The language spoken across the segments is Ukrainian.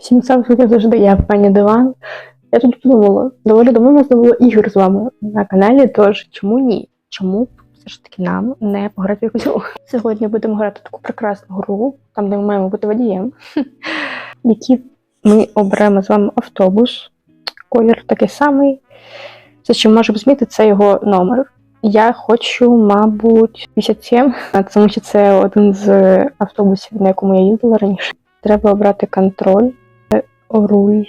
Всім сам як завжди, я пані Диван. Я тут подумала, доволі давно у нас не було ігор з вами на каналі, тож чому ні? Чому все ж таки нам не пограти в якусь? Сьогодні будемо грати таку прекрасну гру, там де ми маємо бути водієм, які ми оберемо з вами автобус. Колір такий самий. Все, що можемо змінити, це його номер. Я хочу, мабуть, 57, тому що це один з автобусів, на якому я їздила раніше. Треба обрати контроль, руль.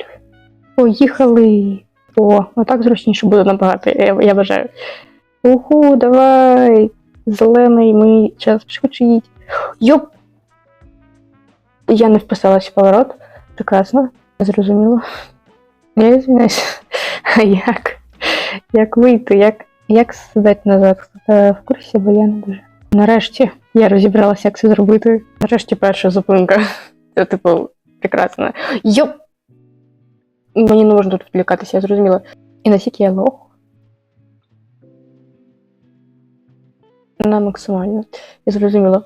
Поїхали. О, ну так зручніше буде набагато, я, я вважаю. Уху, давай! Зелений мій час пришвидшить. Йоп! Я не вписалась в поворот. Прекрасно, зрозуміло. Я звиняюсь. А як? Як вийти? Як, як сідати назад? Хто в курсі, бо я не дуже. Нарешті я розібралася, як це зробити. Нарешті перша зупинка. Це, типу, прекрасно. Йоп! Мені не можна тут відвлікатися, я зрозуміла. І наскільки я лох. На максимально. Я зрозуміла.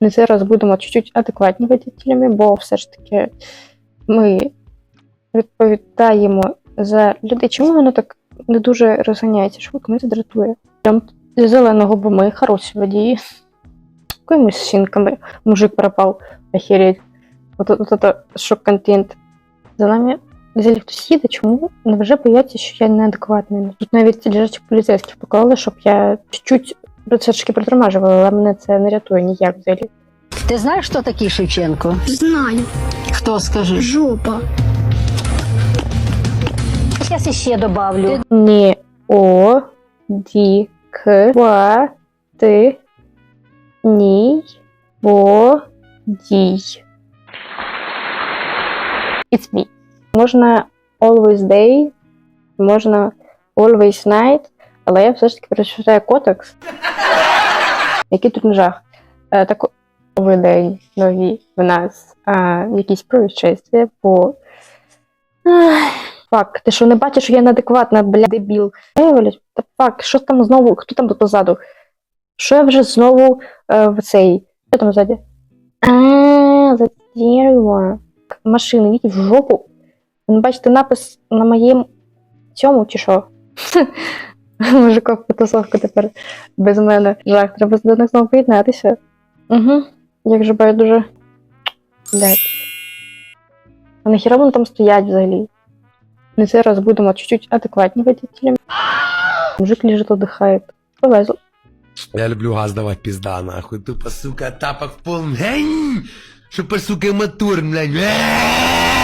Ми зараз будемо чуть-чуть адекватні водителями, бо все ж таки ми відповідаємо за людей. Чому воно так не дуже розганяється швидко? Мене це дратує. Прям зеленого, бо ми хороші водії. Якимись щінками. Мужик пропав. Охереть. От, от, от, от шок-контент. За нами взагалі хтось їде, чому невже бояться, що я неадекватний? Тут навіть лежачих поліцейських поклали, щоб я чуть-чуть все ж таки притормажувала, але мене це не рятує ніяк взагалі. Ты знаешь, что такие Шевченко? Знаю. Кто, скажи? Жопа. Сейчас еще добавлю. Не о ді к ва ти ні бо дій. It's me. Можна always day, можна always night, але я все ж таки прочитаю кодекс. Який тут жах. Е, так, новий день, нові в нас а, якісь происшествия. Ах, Фак, ти що не бачиш, що я неадекватна, бля, дебіл. Та фак, що там знову, хто там тут позаду? Що я вже знову е, в цей. Що там ззаді? А, за дерево. Машини, йдіть в жопу. Не бачите напис на моєму цьому чи що? Мужиков потасовка тепер без мене. Жах, треба до них знову приєднатися. Угу. Як же байдуже. Блять. А нахіра вони там стоять взагалі? Ми зараз будемо чуть-чуть адекватні водителями. Мужик лежит, отдыхает. Повезло. Я люблю газ давать пизда, нахуй. Тупо, сука, тапок в пол. Гень! Шупер, сука, мотор, блядь.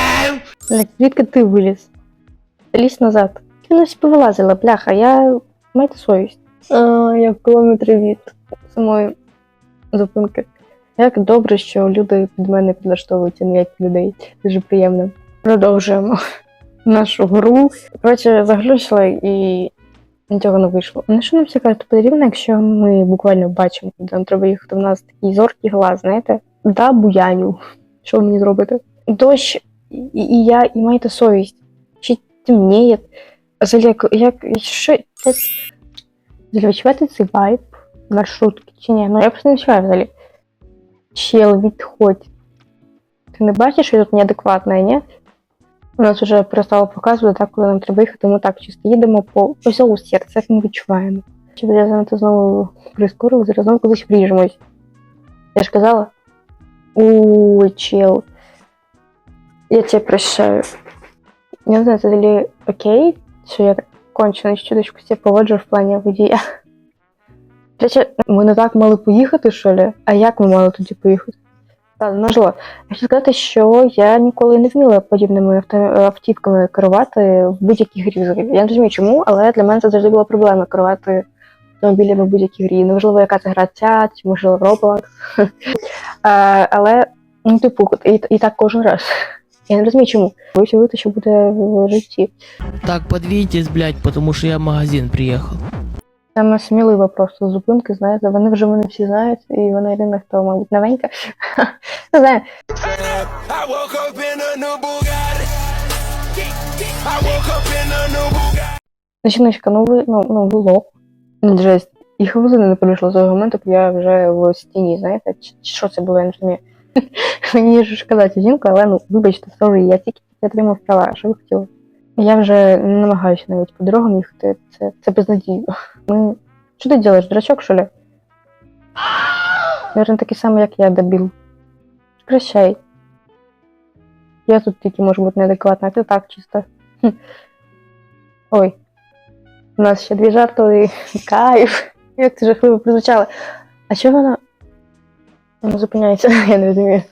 Звідки ти виліз? Лізь назад. Я не повилазила, бляха, я майте совість. А, я в кілометрі від самої зупинки. Як добре, що люди під мене підлаштовуються, не я під людей. Дуже приємно. Продовжуємо нашу гру. Коротше, заглючила і нічого не вийшло. На що нам кажуть потрібно, якщо ми буквально бачимо, куди нам треба їхати. У нас такий зоркий глаз, знаєте? Да, буяню. Що мені зробите? Дощ, і, і я, і маєте совість. Ще темніє. Взагалі, як, як що? Це... Взагалі, відчуваєте цей вайб маршрутки чи ні? Ну я просто не відчуваю взагалі. Чел, відходь. Ти не бачиш, що я тут неадекватна, ні? У нас вже перестало показувати, так, коли нам треба їхати, ми так чисто їдемо по озову серця, як ми відчуваємо. Щоб я занадто знову прискорила, зараз знову кудись вріжемось. Я ж казала? Ой, чел. Я тебе прощаю. Я не знаю, це взагалі окей, що я кончено чудочку себе поводжу в плані водія. Речі, ми не так мали поїхати, що ли? А як ми мали тоді поїхати? Так, можливо. Я хочу сказати, що я ніколи не вміла подібними автівками керувати в будь-якій грі. Я не розумію чому, але для мене це завжди була проблема керувати автомобілями будь-якій грі. Неважливо, яка це гра ця, чи можливо Roblox. Е, Але, ну, типу, і, і так кожен раз. Я не розумію, чому. Боюся вийти, що буде в житті. Так, подвиньтесь, блядь, потому что я в магазин приехал. Саме смілива просто зупинки, знаєте, вони вже мене всі знають, і вона єдина, хто, мабуть, новенька. Не знаю. Жіночка, ну ви, ну, ну ви лох. Ну, Жесть. І хвилини не пройшло з того моменту, як я вже в стіні, знаєте, чи чи що це було, я не розумію. Мені ж шкода цю жінку, але ну, вибачте, сорі, я тільки отримав права, що ви хотіли. Я вже не намагаюся навіть по дорогам їхати, це, це безнадійно. Ми... Що ти робиш, дурачок, що ли? Наверно, такий самий, як я, дебіл. Прощай. Я тут тільки можу бути неадекватна, а ти так чисто. Ой. У нас ще дві жартові. Кайф. Як це жахливо прозвучало. А що вона? Вона зупиняється, я не розумію.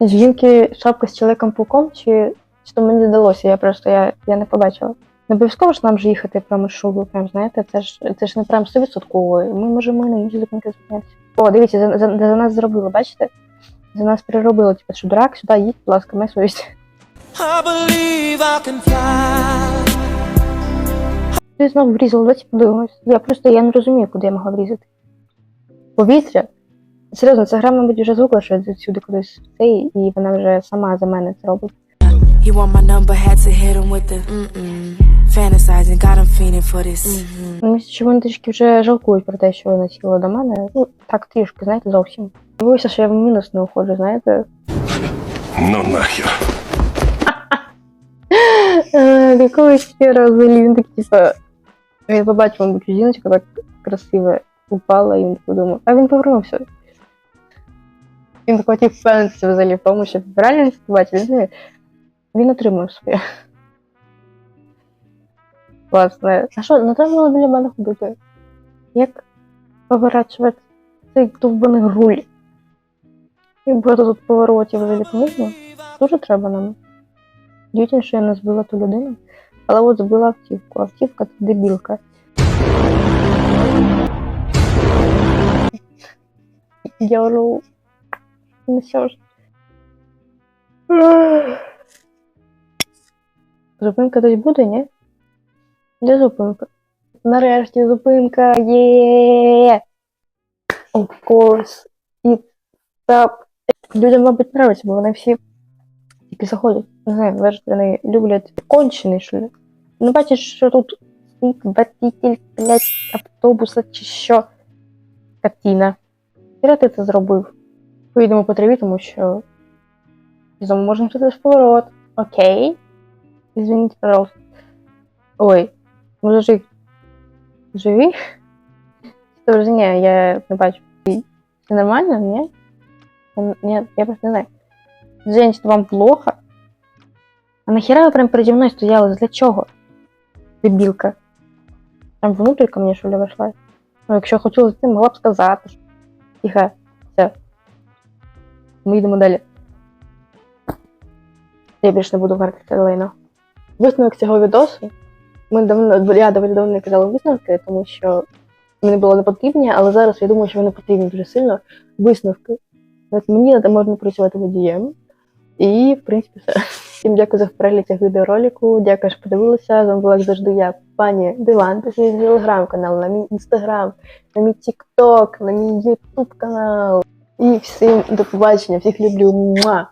Жінки шапка з чоловіком пауком чи, то мені здалося, я просто я, я не побачила. Не обов'язково ж нам же їхати прямо маршруту, прям знаєте, це ж це ж не прям 100%. Ми можемо і на інші зупинки зупинятися. О, дивіться, за, за, за нас зробили, бачите? За нас переробили, типу, що дурак, сюди їдь, будь ласка, ми совість. Ти знову врізала, давайте подивимось. Я просто я не розумію, куди я могла врізати. Повітря? Серйозно, ця гра, мабуть, вже звикла, що я сюди кудись цей, і вона вже сама за мене це робить. He want my number, had to hit him with the mm-mm. Fantasizing, got him fiending for this. Mm-hmm. Ну, що вони трішки вже жалкують про те, що вони сіли до мене. Ну, так трішки, знаєте, зовсім. Дивуюся, що я в мінус не уходжу, знаєте. Ну нахер. Е, Якогось хера взагалі він так, типа. Він побачив, мабуть, жіночка так красиво упала, і він подумав, а він повернувся. Він хотів впевнитися взагалі в тому, що реально це побачив. Він, він отримав своє. Власне. А що, не треба було біля мене ходити? Як поворачувати цей довбаний руль? Як багато тут поворотів взагалі помітно? Дуже треба нам. Дітям, що я не збила ту людину, але от збила автівку. Автівка це дебілка. Йоу. Ну що ж. Зупинка десь буде, ні? Де зупинка? Нарешті зупинка є. Of course. It's up. Людям, мабуть, нравиться, бо вони всі тільки заходять. Не знаю, вважають, вони люблять кончений, що ли. Ну, бачиш, що тут водитель, блядь, автобуса чи що. Катіна. Хіра ти це зробив? Поїдемо по траві, тому що знову можна через поворот. Окей. Извините, пожалуйста. Ой, жив. Живі? Добре, ні, я не бачу. Все нормально, ні? Ні, я просто не знаю. Женщина, вам плохо? А нахера ви прям переді мною стояли? Для чого? Дебілка. Прям внутрь ко мне, що ли, вийшла? Ну, якщо хотіла зайти, могла б сказати. Тихо. Ми йдемо далі. Я більше не буду це лайно. Висновок цього відосу. Ми давно, я доволі давно не казала висновки, тому що мені було не потрібні, але зараз я думаю, що вони потрібні дуже сильно. Висновки. Мені можна працювати водієм. І, в принципі, все. Всім дякую за перегляд цього відеоролику. Дякую, що подивилися. З вами була як завжди я, пані Диван. Підписуйтесь на телеграм-канал, на мій інстаграм, на мій тікток, на мій ютуб канал. І всім до побачення. Всіх люблю. Муа!